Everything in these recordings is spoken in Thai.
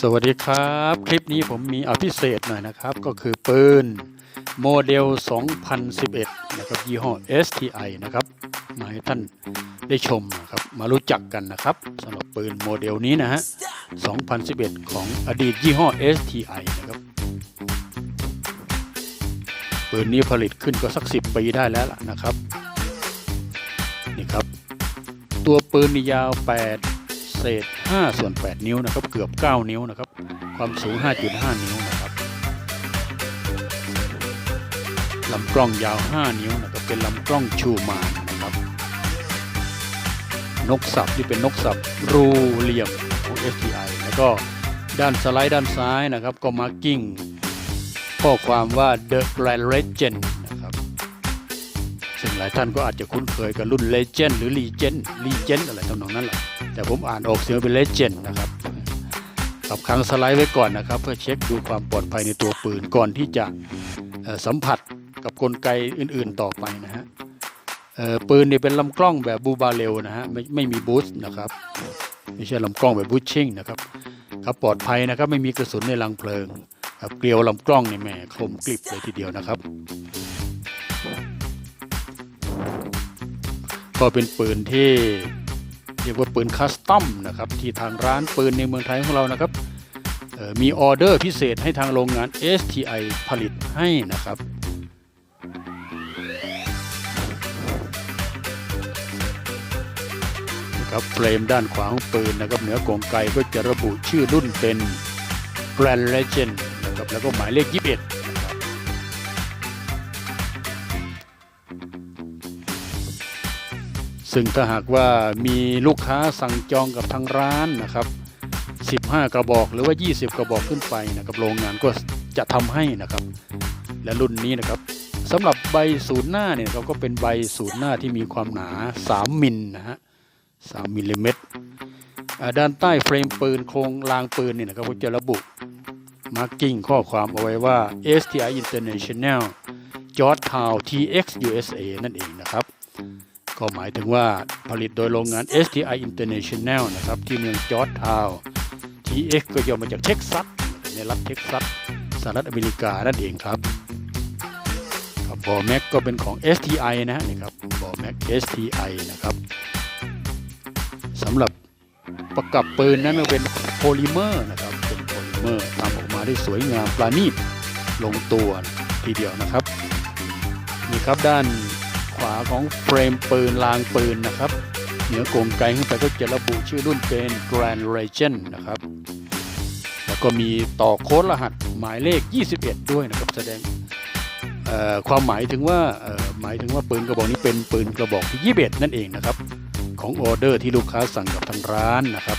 สวัสดีครับ คลิปนี้ผมมีอภิเศษหน่อยนะครับ ก็คือปืนโมเดล 2011 นะครับยี่ห้อ STI นะครับ มาให้ท่านได้ชมนะครับ มารู้จักกันนะครับสำหรับปืนโมเดลนี้นะฮะ 2011 ของอดีตยี่ห้อ STI นะครับปืนนี้ผลิตขึ้นก็สัก 10 ปีได้แล้วล่ะนะครับ นี่ครับ ตัวปืนนี่ยาว 8 เศษ 5 ส่วน 8 นิ้วนะครับ เกือบ 9 นิ้วนะครับ ความสูง 5.5 นิ้วนะครับลำกล้องยาว 5 นิ้วนะครับ เป็นลำกล้องชูมานนะครับ นกสับที่เป็นนกสับรูเหลี่ยมของ STI แล้วก็ด้านสไลด์ด้านซ้ายนะครับ ก็มาร์กิ้งข้อความว่า The Grand Legend ซึ่งหลายท่านก็อาจจะคุ้นเคยกับรุ่น Legend หรือ Legend Legend อะไรทำนองนั้นแหละแต่ผมอ่านออกเสียงเป็น Legend นะครับปรับค้างสไลด์ไว้ก่อนนะครับ เพื่อเช็คดูความปลอดภัยในตัวปืนก่อนที่จะสัมผัสกับกลไกอื่นๆต่อไปนะฮะปืนเนี่ยเป็นลำกล้องแบบบูบาเรลนะฮะไม่ไม่มีบูสต์นะครับไม่ใช่ลำกล้องแบบบูชชิ่งนะครับครับปลอดภัยนะครับไม่มีกระสุนในรังเพลิงครับเกลียวลำกล้องนี่แหม่คมกริบเลยทีเดียวนะครับ ก็เป็นปืนที่เรียกว่าปืนคัสตอมนะครับที่ทางร้านปืนในเมืองไทยของเรานะครับมีออเดอร์พิเศษให้ทางโรงงาน STI ผลิตให้นะครับนะครับเฟรมด้านขวาของปืนนะครับเหนือกลไกก็จะระบุชื่อรุ่นเป็น Grand Legend นะครับแล้วก็หมายเลข 21 ซึ่งถ้าหากว่ามีลูกค้าสั่งจองกับทางร้านนะครับ 15 กระบอกหรือว่า 20 กระบอกขึ้นไปนะครับโรงงานก็จะทำให้นะครับ และรุ่นนี้นะครับสำหรับใบศูนย์หน้าเนี่ยเราก็เป็นใบศูนย์หน้าที่มีความหนา 3 มิลนะฮะ3มิลลิเมตรด้านใต้เฟรมปืนโครงรางปืนเนี่ยนะครับก็จะระบุมาร์กิ้งข้อความเอาไว้ว่า STI International Georgetown TX USA นั่นเองนะครับ ก็หมายถึงว่าผลิตโดยโรงงาน STI International นะครับ ที่เมืองจอร์จทาวน์ TX ก็ย่อมาจากเท็กซัสในรัฐเท็กซัสสหรัฐอเมริกานั่นเองครับครับอแม็กก็เป็นของ STI นะฮะนี่ครับบอแม็ก STI นะครับสำหรับประกับปืนนั้นเป็นโพลิเมอร์นะครับเป็นโพลิเมอร์ทำออกมาได้สวยงามปราณีตลงตัวทีเดียวนะครับนี่ครับด้าน ขวาของเฟรมปืนรางปืนนะครับเหนือกลไกลขึ้นไปก็จะระบุชื่อรุ่นเป็น Grand Legend นะครับ แล้วก็มีต่อโค้ดรหัสหมายเลข 21 ด้วยนะครับ แสดงความหมายถึงว่าหมายถึงว่าปืนกระบอกนี้เป็นปืนกระบอกที่ 21 นั่นเองนะครับ ของออเดอร์ที่ลูกค้าสั่งกับทางร้านนะครับ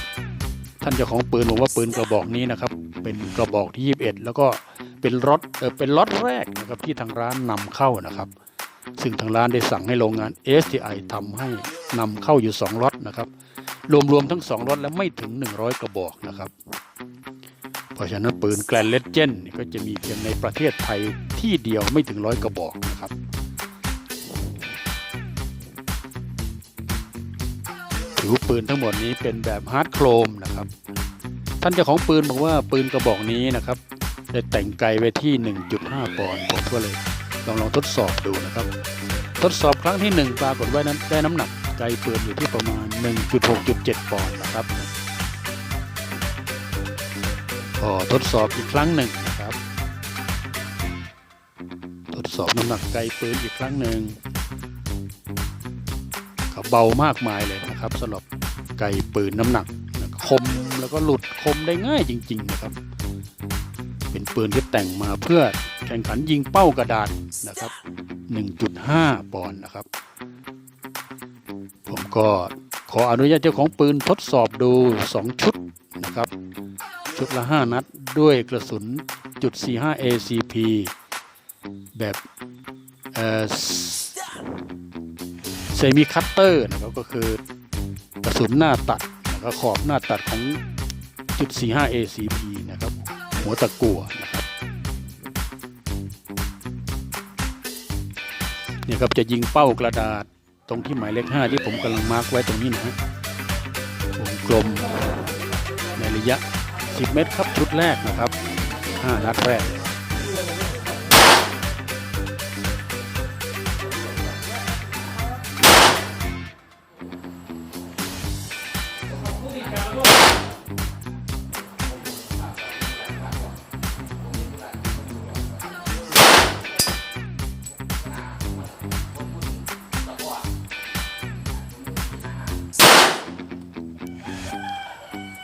ท่านเจ้าของปืนบอกว่าปืนกระบอกนี้นะครับ เป็นกระบอกที่ 21 แล้วก็เป็นรถเออเป็นล็อตแรกนะครับที่ทางร้านนำเข้านะครับ ซึ่งทางร้านได้สั่งให้โรงงาน STI ทำให้นำเข้าอยู่ 2ล็อตนะครับ รวมๆทั้ง 2ล็อตแล้วไม่ถึง 100 กระบอกนะครับ เพราะฉะนั้นปืนแกลนเลเจนก็จะมีเพียงในประเทศไทยที่เดียวไม่ถึงร้อยกระบอกนะครับผิวปืนทั้งหมดนี้เป็นแบบฮาร์ดโครมนะครับ ท่านเจ้าของปืนบอกว่าปืนกระบอกนี้นะครับได้แต่งไกลไว้ที่ 1.5 ปอนด์ผมก็เลย ลองลองทดสอบดูนะครับ ทดสอบครั้งที่1ปรากฏว่านั้นได้น้ำหนักไกลปืนอยู่ที่ประมาณ 1.6.7 ปอนด์นะครับพอทดสอบอีกครั้งหนึ่งนะครับ ทดสอบน้ำหนักไกลปืนอีกครั้งหนึ่งเบามากมายเลยนะครับสำหรับไกปืนน้ำหนักคมแล้วก็หลุดคมได้ง่ายจริง ๆ นะครับ เป็นปืนที่แต่งมาเพื่อ ข่งขันยิงเป้ากระดาษนะครับ 1.5 ปอนด์นะครับ ผมก็ขออนุญาตเจ้าของปืนทดสอบดู 2 ชุดนะครับ ชุดละ 5 นัดด้วยกระสุนจุด45 ACP แบบเอ่อเซมิคัตเตอร์นะครับก็คือกระสุนหน้าตัดแล้วก็ขอบหน้าตัดของจุด45 ACP นะครับ หัวตะกั่วนะครับ นี่ครับจะยิงเป้ากระดาษตรงที่หมายเลข5ที่ผมกำลังมาร์กไว้ตรงนี้นะฮะวงกลมในระยะ 10 เมตรครับชุดแรกนะครับ 5 นัดแรก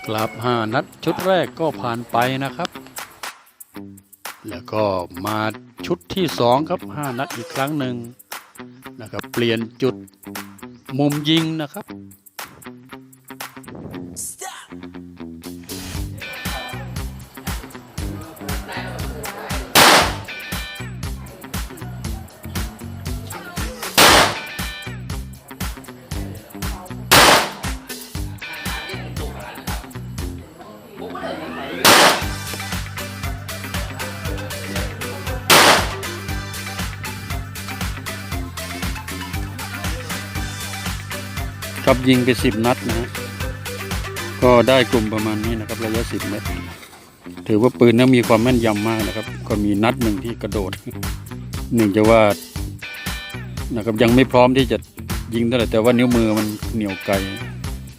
กลับห้านัดชุดแรกก็ผ่านไปนะครับ แล้วก็มาชุดที่สองครับห้านัดอีกครั้งหนึ่งนะครับ เปลี่ยนจุดมุมยิงนะครับ ครับยิงไป10นัดนะฮะก็ได้กลุ่มประมาณนี้นะครับระยะ10เมตรถือว่าปืนนั้นมีความแม่นยำมากนะครับ ก็มีนัดหนึ่งที่กระโดดหนึ่งจะว่านะครับยังไม่พร้อมที่จะยิงเท่าไหร่แต่ว่านิ้วมือมันเหนียวไกล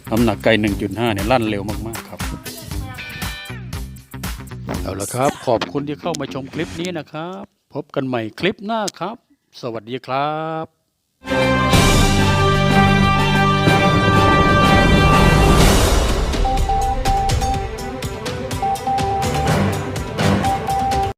น้ำหนักไกล 1.5 เนี่ยลั่นเร็วมาก ๆ ครับเอาละครับ ขอบคุณที่เข้ามาชมคลิปนี้นะครับ พบกันใหม่คลิปหน้าครับ สวัสดีครับ